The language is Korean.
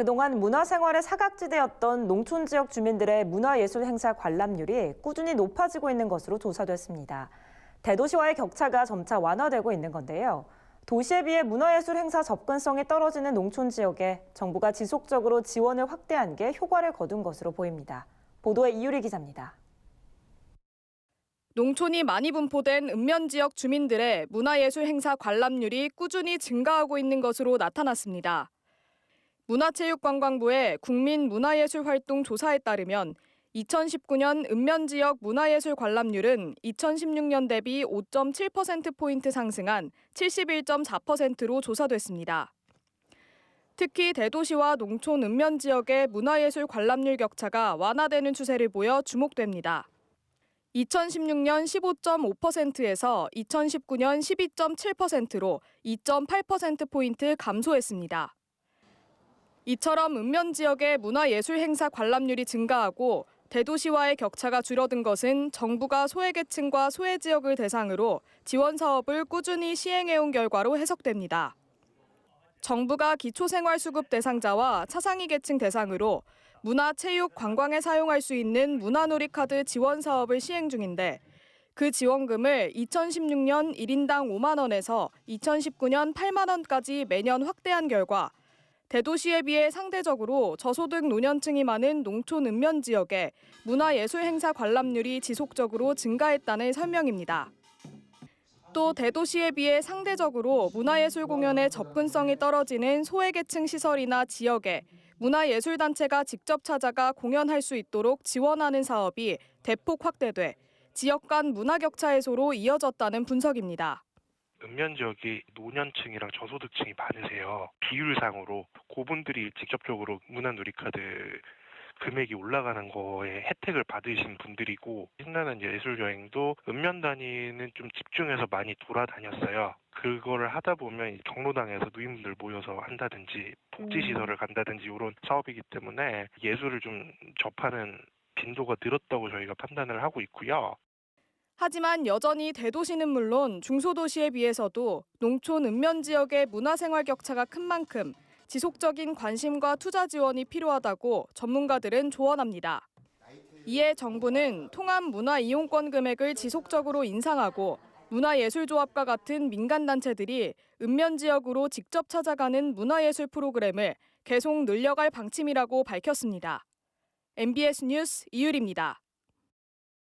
그동안 문화생활의 사각지대였던 농촌 지역 주민들의 문화예술 행사 관람률이 꾸준히 높아지고 있는 것으로 조사됐습니다. 대도시와의 격차가 점차 완화되고 있는 건데요. 도시에 비해 문화예술 행사 접근성이 떨어지는 농촌 지역에 정부가 지속적으로 지원을 확대한 게 효과를 거둔 것으로 보입니다. 보도에 이유리 기자입니다. 농촌이 많이 분포된 읍면 지역 주민들의 문화예술 행사 관람률이 꾸준히 증가하고 있는 것으로 나타났습니다. 문화체육관광부의 국민문화예술활동 조사에 따르면 2019년 읍면 지역 문화예술 관람률은 2016년 대비 5.7%포인트 상승한 71.4%로 조사됐습니다. 특히 대도시와 농촌 읍면 지역의 문화예술 관람률 격차가 완화되는 추세를 보여 주목됩니다. 2016년 15.5%에서 2019년 12.7%로 2.8%포인트 감소했습니다. 이처럼 읍면 지역의 문화예술 행사 관람률이 증가하고 대도시와의 격차가 줄어든 것은 정부가 소외계층과 소외 지역을 대상으로 지원 사업을 꾸준히 시행해온 결과로 해석됩니다. 정부가 기초생활수급 대상자와 차상위 계층 대상으로 문화, 체육, 관광에 사용할 수 있는 문화놀이카드 지원 사업을 시행 중인데 그 지원금을 2016년 1인당 5만 원에서 2019년 8만 원까지 매년 확대한 결과 대도시에 비해 상대적으로 저소득 노년층이 많은 농촌 읍면 지역에 문화예술 행사 관람률이 지속적으로 증가했다는 설명입니다. 또 대도시에 비해 상대적으로 문화예술 공연의 접근성이 떨어지는 소외계층 시설이나 지역에 문화예술단체가 직접 찾아가 공연할 수 있도록 지원하는 사업이 대폭 확대돼 지역 간 문화 격차 해소로 이어졌다는 분석입니다. 읍면 지역이 노년층이랑 저소득층이 많으세요. 비율상으로 그분들이 직접적으로 문화 누리카드 금액이 올라가는 거에 혜택을 받으신 분들이고 신나는 예술 여행도 읍면 단위는 좀 집중해서 많이 돌아다녔어요. 그거를 하다 보면 이 경로당에서 누인분들 모여서 한다든지 복지 시설을 간다든지 이런 사업이기 때문에 예술을 좀 접하는 빈도가 늘었다고 저희가 판단을 하고 있고요. 하지만 여전히 대도시는 물론 중소도시에 비해서도 농촌 읍면 지역의 문화생활 격차가 큰 만큼 지속적인 관심과 투자 지원이 필요하다고 전문가들은 조언합니다. 이에 정부는 통합 문화 이용권 금액을 지속적으로 인상하고 문화예술조합과 같은 민간단체들이 읍면 지역으로 직접 찾아가는 문화예술 프로그램을 계속 늘려갈 방침이라고 밝혔습니다. MBS 뉴스 이유리입니다.